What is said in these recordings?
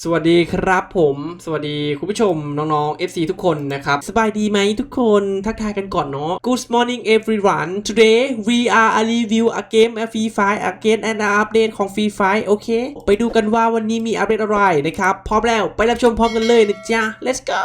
สวัสดีครับผม สวัสดีคุณผู้ชมน้องๆ FC ทุกคนนะครับ สบายดีไหมทุกคนทักทายกันก่อนเนาะ Good morning everyone today we are a review a game a free fire again and an update ของ free fire โอเค ไปดูกันว่าวันนี้มีอัปเดตอะไรนะครับ พร้อมแล้วไปรับชมพร้อมกันเลยนะจ๊ะ let's go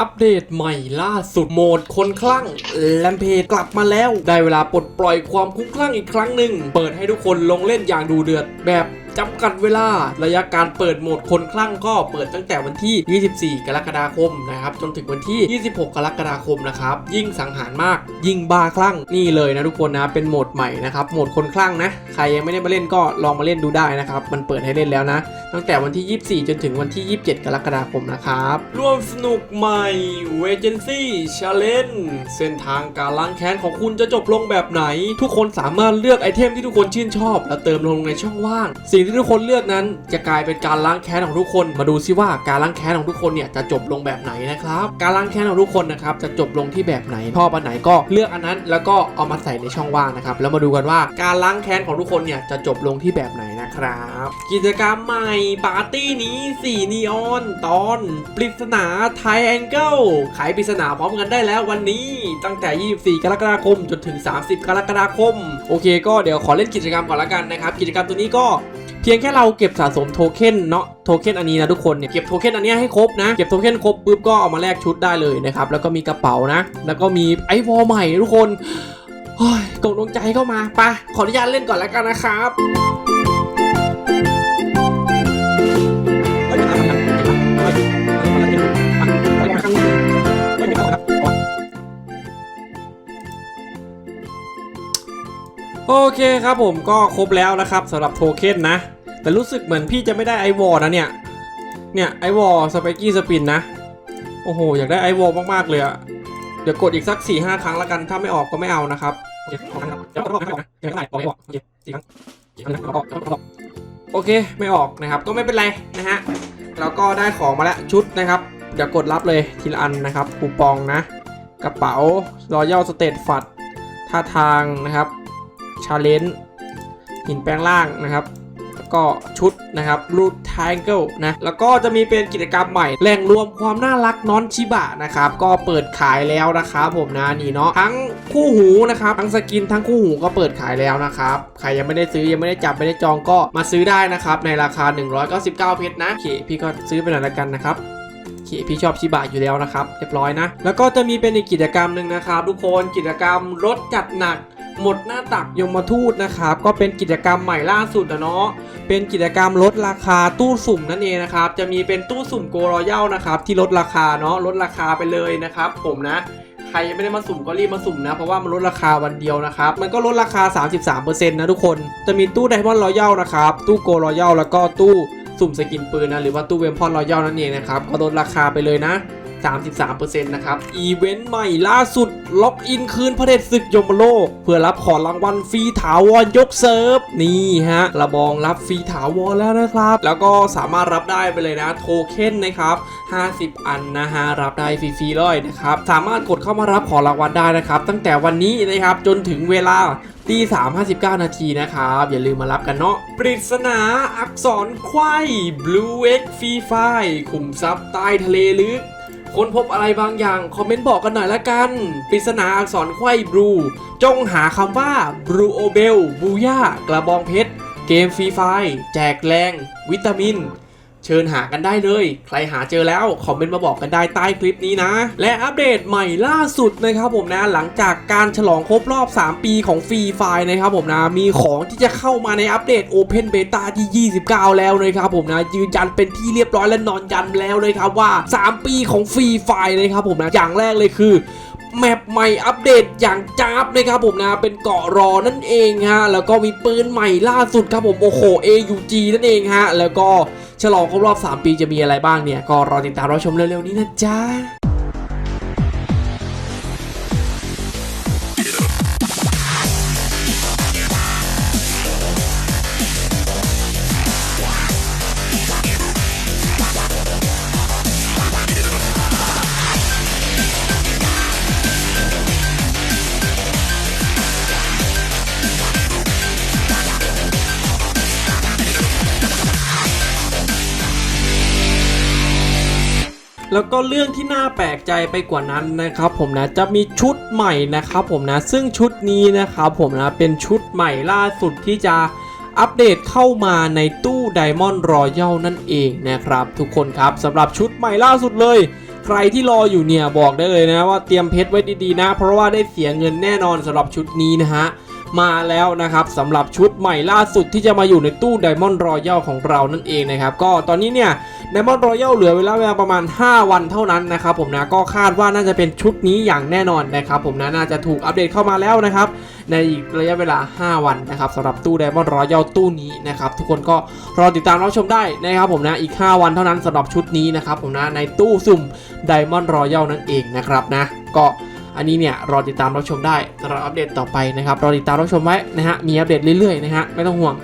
อัปเดตใหม่ล่าสุดโหมดคนคลั่งแลมเพจกลับมาแล้ว ได้เวลาปลดปล่อยความคุ้มคลั่งอีกครั้งหนึ่ง เปิดให้ทุกคนลงเล่นอย่างดูเดือดแบบ จำกัดเวลาระยะการเปิดโหมดคนคลั่งก็เปิดตั้งแต่วันที่ 24 กรกฎาคมนะครับจนถึงวันที่ 26 กรกฎาคมนะครับยิ่งสังหารมาก ยิ่งบ้าคลั่งนี่เลยนะทุกคนนะเป็นโหมดใหม่นะครับโหมดคนคลั่งนะใครยังไม่ได้มาเล่นก็ลองมาเล่นดูได้นะครับมันเปิดให้เล่นแล้วนะ ตั้งแต่วันที่ 24 จนถึงวันที่ 27 กรกฎาคมนะครับร่วมสนุกใหม่เวเจนซี่ชาเลนเส้นทางการล้างแค้นของคุณจะจบลงแบบไหน ทุกคนสามารถเลือกไอเทมที่ทุกคนชื่นชอบ แล้วเติมลงในช่องว่างสิ่งที่ทุกคนเลือกนั้น จะกลายเป็นการล้างแค้นของทุกคน มาดูซิว่าการล้างแค้นของทุกคนเนี่ยจะจบลงแบบไหนนะครับ การล้างแค้นของทุกคนนะครับจะจบลงที่แบบไหนชอบอันไหนก็เลือกอันนั้น แล้วก็เอามาใส่ในช่องว่างนะครับ แล้วมาดูกันว่าการล้างแค้นของทุกคนเนี่ยจะจบลงที่แบบไหนนะครับ กิจกรรมใหม่ปาร์ตี้นี้สีนีออนตอนปริศนาไทแองเกิลไขปริศนาพร้อมกันได้แล้ววันนี้ตั้งแต่ 24 กรกฎาคมจนถึง 30 กรกฎาคม โอเค ก็เดี๋ยวขอเล่นกิจกรรมก่อนละกันนะครับ กิจกรรมตัวนี้ก็ เพียงแค่เราเก็บสะสมโทเค็นเนาะโทเค็นอันนี้นะทุกคนเนี่ยเก็บโทเค็นอันเนี้ยให้ครบนะ เก็บโทเค็นครบปุ๊บก็เอามาแลกชุดได้เลยนะครับ แล้วก็มีกระเป๋านะ แล้วก็มีไอวอลใหม่ทุกคนโอ้ยกดดวงใจเข้ามาปะขออนุญาตเล่นก่อนแล้วกันนะครับ โอเคครับผมก็ครบแล้วนะครับสำหรับโทเค็นนะ แต่รู้สึกเหมือนพี่จะไม่ได้ไอวอลนะเนี่ย เนี่ยไอวอลสไปกี้สปินนะ โอ้โห อยากได้ไอวอลมากๆเลยอะเดี๋ยวกดอีกสัก4ี่ห้าครั้งล้วกัน ถ้าไม่ออกก็ไม่เอานะครับโอเคออกนะครับเดี๋ยวก็ไม่ออกนะเดี๋ยวไม่ออกออกโอเคสี่ครั้งโอเคไม่ออกนะครับ ก็ไม่เป็นไรนะฮะแล้วก็ได้ของมาแล้วชุดนะครับ เดี๋ยวกดรับเลยทีละอันนะครับคูปองนะ กระเป๋ารอยัลสเตตฟัดท่าทางนะครับ ชาเลนจ์หินแปลงล่างนะครับแล้วก็ชุดนะครับรูททงเกิลนะแล้วก็จะมีเป็นกิจกรรมใหม่ แหล่งรวมความน่ารักน้อนชิบะนะครับก็เปิดขายแล้วนะครับผมนะนี่เนาะทั้งคู่หูนะครับทั้งสกินทั้งคู่หูก็เปิดขายแล้วนะครับใครยังไม่ได้ซื้อยังไม่ได้จับไม่ได้จองก็มาซื้อได้นะครับในราคา 199 เพชรนะโอเคพี่ก็ซื้อไปหน่อยละกันนะครับพี่ชอบชิบะอยู่แล้วนะครับเรียบร้อยนะ แล้วก็จะมีเป็นอีกกิจกรรมหนึ่งนะครับทุกคนกิจกรรมรถจัดหนัก หมดหน้าตักยมทูตนะครับ ก็เป็นกิจกรรมใหม่ล่าสุดนะเนาะเป็นกิจกรรมลดราคาตู้สุ่มนั่นเองนะครับ จะมีเป็นตู้สุ่มโกรอยัลนะครับ ที่ลดราคาเนาะลดราคาไปเลยนะครับ ผมนะใครยังไม่ได้มาสุ่มก็รีบมาสุ่มนะ เพราะว่ามันลดราคาวันเดียวนะครับ มันก็ลดราคา 33%นะทุกคน จะมีตู้ไดมอนด์รอยัลนะครับ ตู้โกรอยัลแล้วก็ตู้สุ่มสกินปืนนะหรือว่าตู้เวมพอนรอยัลนั่นเองนะครับก็ลดราคาไปเลยนะ 33%นะครับ อีเวนต์ใหม่ล่าสุด ล็อกอินคืนพระเดชศึกยมโลก เพื่อรับของรางวัลฟรีถาวรยกเซิร์ฟ นี่ฮะระบองรับฟรีถาวรแล้วนะครับ แล้วก็สามารถรับได้ไปเลยนะ โทเค็นนะครับ 50 อันนะฮะ รับได้ฟรีๆเลยนะครับ สามารถกดเข้ามารับของรางวัลได้นะครับ ตั้งแต่วันนี้นะครับจนถึงเวลาตีสามห้าสิบเก้านาทีนะครับ อย่าลืมมารับกันเนาะปริศนาอักษรควาย Blue X ฟรีไฟขุมทรัพย์ใต้ทะเลลึก ค้นพบอะไรบางอย่าง คอมเมนต์บอกกันหน่อยละกัน ปริศนาอักษรไขว้บลู จงหาคำว่าบรูโอเบลบูย่ากระบองเพชร เกมฟรีไฟแจกแรง วิตามิน เชิญหากันได้เลย ใครหาเจอแล้ว คอมเมนต์มาบอกกันได้ใต้คลิปนี้นะ และอัปเดตใหม่ล่าสุดนะครับผมนะ หลังจากการฉลองครบรอบ 3 ปีของฟรีไฟนะครับผมนะ มีของที่จะเข้ามาในอัปเดต Open Beta ที่ 29 แล้วนะครับผมนะ ยืนยันเป็นที่เรียบร้อยและนอนยันแล้วเลยครับว่า 3 ปีของฟรีไฟนะครับผมนะ อย่างแรกเลยคือแมปใหม่อัปเดตอย่างจ้าบนะครับผมนะเป็นเกาะรอนั่นเองฮะแล้วก็มีปืนใหม่ล่าสุดครับผมโอ้โห AUG นั่นเองฮะแล้วก็ ฉลองครบรอบ 3 ปีจะมีอะไรบ้างเนี่ย ก็รอติดตามรับชมเร็วๆนี้นะจ๊ะ「 แล้วก็เรื่องที่น่าแปลกใจไปกว่านั้นนะครับ ผมนะจะมีชุดใหม่นะครับผมนะซึ่งชุดนี้นะครับผมนะเป็นชุดใหม่ล่าสุดที่จะอัปเดตเข้ามาในตู้ Diamond Royal นั่นเองนะครับ ทุกคนครับสำหรับชุดใหม่ล่าสุดเลย ใครที่รออยู่เนี่ยบอกได้เลยนะว่าเตรียมเพชรไว้ดีๆนะ เพราะว่าได้เสียเงินแน่นอนสำหรับชุดนี้นะฮะ มาแล้วนะครับสำหรับชุดใหม่ล่าสุดที่จะมาอยู่ในตู้ Diamond Royal ของเรานั่นเองนะครับก็ตอนนี้เนี่ย Diamond Royal เหลือเวลาเวลาประมาณ 5 วันเท่านั้นนะครับผมนะก็คาดว่าน่าจะเป็นชุดนี้อย่างแน่นอนนะครับผมนะน่าจะถูกอัปเดตเข้ามาแล้วนะครับในอีกระยะเวลา 5 วันนะครับสำหรับตู้ Diamond Royal ตู้นี้นะครับทุกคนก็รอติดตามรับชมได้นะครับผมนะอีก 5 วันเท่านั้นสำหรับชุดนี้นะครับผมนะในตู้สุ่ม Diamond Royal นั่นเองนะครับนะก็ อันนี้เนี่ยรอติดตามรับชมได้เราอัปเดตต่อไปนะครับรอติดตามรับชมไว้นะฮะมีอัปเดตเรื่อยๆนะฮะไม่ต้องห่วง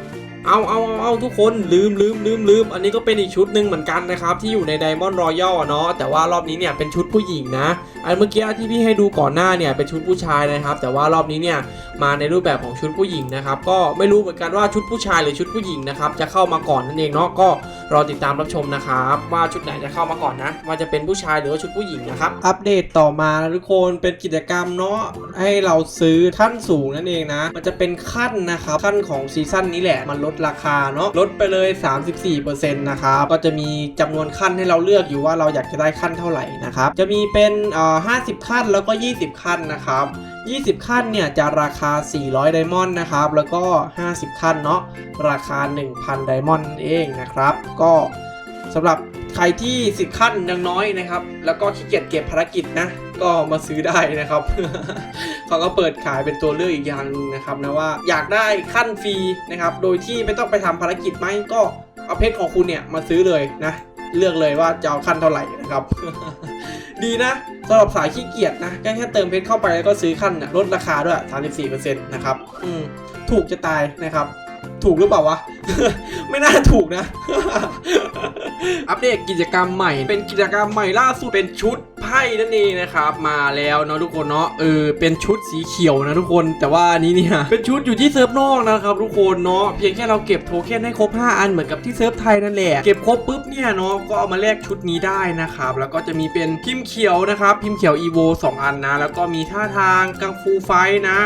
เอาเอาเอาเอาทุกคนลืมลืมลืมลืมอันนี้ก็เป็นอีกชุดหนึ่งเหมือนกันนะครับ ที่อยู่ใน Diamond Royal อะเนาะแต่ว่ารอบนี้เนี่ยเป็นชุดผู้หญิงนะ อันเมื่อกี้ที่พี่ให้ดูก่อนหน้าเนี่ยเป็นชุดผู้ชายนะครับ แต่ว่ารอบนี้เนี่ยมาในรูปแบบของชุดผู้หญิงนะครับ ก็ไม่รู้เหมือนกันว่าชุดผู้ชายหรือชุดผู้หญิงนะครับจะเข้ามาก่อนนั่นเองเนาะก็รอติดตามรับชมนะครับว่าชุดไหนจะเข้ามาก่อนนะว่าจะเป็นผู้ชายหรือว่าชุดผู้หญิงนะครับอัปเดตต่อมาทุกคนเป็นกิจกรรมเนาะให้เราซื้อขั้นสูงนั่นเองนะ มันจะเป็นขั้นนะครับขั้นของซีซั่นนี้แหละมันลดดราคาเนาะลดไปเลย 34%นะครับก็จะมีจำนวนขั้นให้เราเลือกอยู่ว่าเราอยากจะได้ขั้นเท่าไหร่นะครับจะมีเป็นอ่อ50 ขั้นแล้วก็ 20 ขั้นนะครับ20 ขั้นเนี่ยจะราคา 400 ไดมอนด์นะครับ แล้วก็ 50 ขั้นเนาะราคา 1,000 ไดมอนด์เองนะครับ ก็สำหรับใครที่10ขั้นยังน้อยนะครับ แล้วก็ขี้เกียจเก็บภารกิจนะ ก็มาซื้อได้นะครับ เขาก็เปิดขายเป็นตัวเลือกอีกอย่างนึงนะครับนะว่าอยากได้ขั้นฟรีนะครับ โดยที่ไม่ต้องไปทำภารกิจไหมก็เอาเพชรของคุณเนี่ยมาซื้อเลยนะ เลือกเลยว่าจะเอาขั้นเท่าไหร่นะครับ ดีนะสำหรับสายขี้เกียจนะแค่แค่เติมเพชรเข้าไปแล้วก็ซื้อขั้นนะลดราคาด้วย 34%นะครับอืมถูกจะตายนะครับถูกหรือเปล่าวะ ไม่น่าถูกนะ อัปเดตกิจกรรมใหม่ เป็นกิจกรรมใหม่ล่าสุดเป็นชุด ไพ่นั่นเองนะครับมาแล้วเนาะทุกคนเนาะเออเป็นชุดสีเขียวนะทุกคนแต่ว่านี้เนี่ยเป็นชุดอยู่ที่เซิร์ฟนอกนะครับทุกคนเนาะเพียงแค่เราเก็บโทเค็นให้ครบ 5 อันเหมือนกับที่เซิร์ฟไทยนั่นแหละเก็บครบปุ๊บเนี่ยเนาะก็เอามาแลกชุดนี้ได้นะครับแล้วก็จะมีเป็นพิมพ์เขียวนะครับพิมพ์เขียวอีโว2อันนะแล้วก็มีท่าทางกังฟูไฟนะ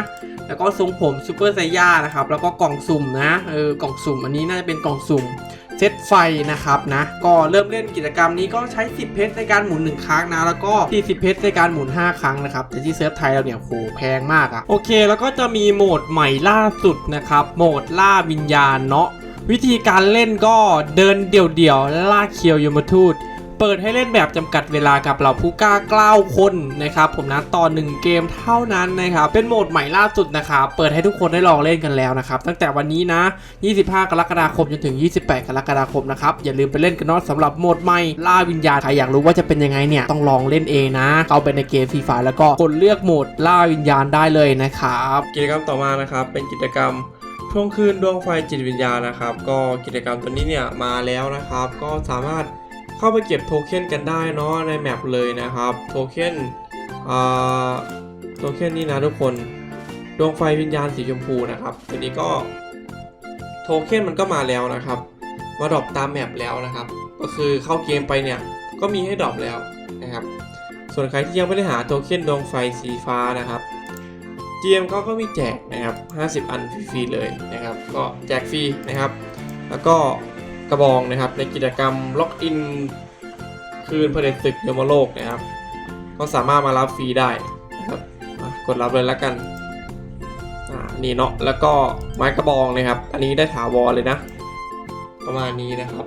แล้วก็ทรงผมซูเปอร์ไซย่านะครับแล้วก็กล่องสุ่มนะเออกล่องสุ่มอันนี้น่าจะเป็นกล่องสุ่ม ซตไฟนะครับนะก็เริ่มเล่นกิจกรรมนี้ก็ใช้ 10 เพชรในการหมุน 1 ครั้งนะ แล้วก็ 40 เพชรในการหมุน 5 ครั้งนะครับแต่ที่เซิร์ฟไทยเราเนี่ยโหแพงมากอะโอเค แล้วก็จะมีโหมดใหม่ล่าสุดนะครับโหมดล่าวิญญาณเนาะวิธีการเล่นก็เดินเดี่ยวๆล่าเคียวยมทูต เปิดให้เล่นแบบจำกัดเวลากับเหล่าผู้กล้ากล้าคนนะครับผมนะต่อหนึ่งเกมเท่านั้นนะครับเป็นโหมดใหม่ล่าสุดนะครับเปิดให้ทุกคนได้ลองเล่นกันแล้วนะครับตั้งแต่วันนี้นะ 25 กรกฎาคมจนถึง 28 กรกฎาคมนะครับอย่าลืมไปเล่นกันนาะสำหรับโหมดใหม่ล่าวิญญาณใครอยากรู้ว่าจะเป็นยังไงเนี่ยต้องลองเล่นเองนะ เข้าไปในเกมฟรีไฟแล้วก็กดเลือกโหมดล่าวิญญาณได้เลยนะครับกิจกรรมต่อมานะครับเป็นกิจกรรมทวงคืนดวงไฟจิตวิญญาณนะครับ ก็กิจกรรมตัวนี้เนี่ยมาแล้วนะครับ ก็สามารถ เข้าไปเก็บโทเค็นกันได้เนาะในแมปเลยนะครับโทเค็นอ่าโทเค็นนี่นะทุกคนดวงไฟวิญญาณสีชมพูนะครับตัวนี้ก็โทเค็นมันก็มาแล้วนะครับ มาดรอปตามแมปแล้วนะครับ ก็คือเข้าเกมไปเนี่ยก็มีให้ดรอปแล้วนะครับส่วนใครที่ยังไม่ได้หาโทเค็นดวงไฟสีฟ้านะครับ GM เขาก็มีแจกนะครับ 50 อันฟรีๆเลยนะครับ ก็แจกฟรีนะครับ แล้วก็ กระบองนะครับ ในกิจกรรมล็อกอินคืนเผด็จศึกยมโลกนะครับ ก็สามารถมารับฟรีได้นะครับกดรับเลยแล้วกันนี่เนาะแล้วก็ไม้กระบองนะครับ อันนี้ได้ถาวรเลยนะ ประมาณนี้นะครับ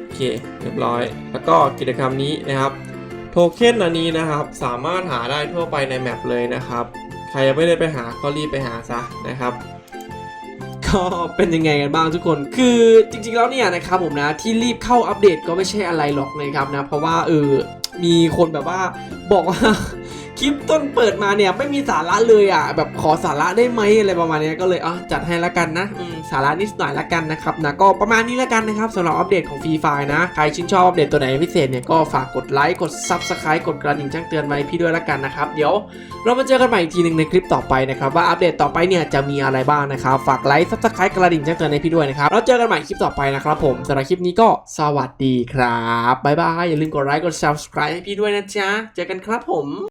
โอเคเรียบร้อย แล้วก็กิจกรรมนี้นะครับ โทเค็นอันนี้นะครับ สามารถหาได้ทั่วไปในแมปเลยนะครับ ใครยังไม่ได้ไปหาก็รีบไปหาซะนะครับ ก็เป็นยังไงกันบ้างทุกคน คือจริงๆแล้วเนี่ยนะครับผมนะที่รีบเข้าอัปเดตก็ไม่ใช่อะไรหรอกนะครับนะ เพราะว่าเออมีคนแบบว่าบอกว่า คลิปต้นเปิดมาเนี่ยไม่มีสาระเลยอะแบบขอสาระได้ไหมอะไรประมาณนี้ก็เลยอะจัดให้ละกันนะสาระนิดหน่อยละกันนะครับนะก็ประมาณนี้ละกันนะครับสำหรับอัปเดตของฟรีไฟนะใครชื่นชอบอัปเดตตัวไหนพิเศษเนี่ยก็ฝากกดไลค์กด Subscribe กดกระดิ่งแจ้งเตือนไว้พี่ด้วยละกันนะครับเดี๋ยวเรามาเจอกันใหม่อีกทีหนึ่งในคลิปต่อไปนะครับว่าอัปเดตต่อไปเนี่ยจะมีอะไรบ้างนะครับฝากไลค์ Subscribe กระดิ่งแจ้งเตือนให้พี่ด้วยนะครับเราเจอกันใหม่คลิปต่อไปนะครับผมสำหรับคลิปนี้ก็สวัสดีครับบ๊ายบายอย่าลืมกดไลค์กด Subscribe ให้พี่ด้วยนะจ๊ะเจอกันครับผม